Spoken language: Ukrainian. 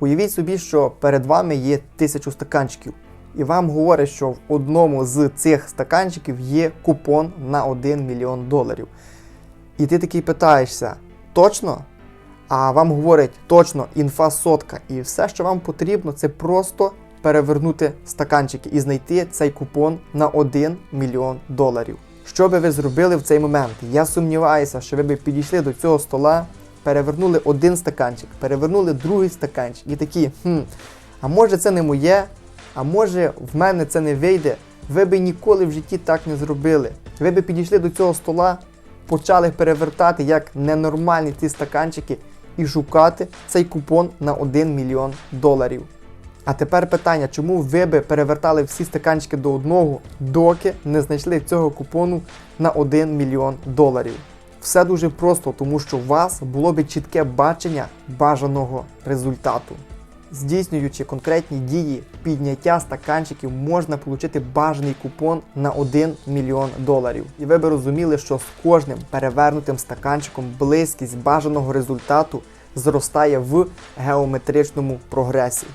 Уявіть собі, що перед вами є тисячу стаканчиків, і вам говорять, що в одному з цих стаканчиків є купон на 1 мільйон доларів. І ти такий питаєшся, точно? А вам говорять точно інфа сотка. І все, що вам потрібно, це просто перевернути стаканчики і знайти цей купон на 1 мільйон доларів. Що би ви зробили в цей момент? Я сумніваюся, що ви б підійшли до цього стола, перевернули один стаканчик, перевернули другий стаканчик і такі, хм, а може це не моє, а може в мене це не вийде. Ви би ніколи в житті так не зробили. Ви би підійшли до цього стола, почали перевертати як ненормальні ці стаканчики і шукати цей купон на 1 мільйон доларів. А тепер питання, чому ви би перевертали всі стаканчики до одного, доки не знайшли цього купону на 1 мільйон доларів? Все дуже просто, тому що у вас було би чітке бачення бажаного результату. Здійснюючи конкретні дії підняття стаканчиків, можна отримати бажаний купон на 1 мільйон доларів. І ви би розуміли, що з кожним перевернутим стаканчиком близькість бажаного результату зростає в геометричному прогресі.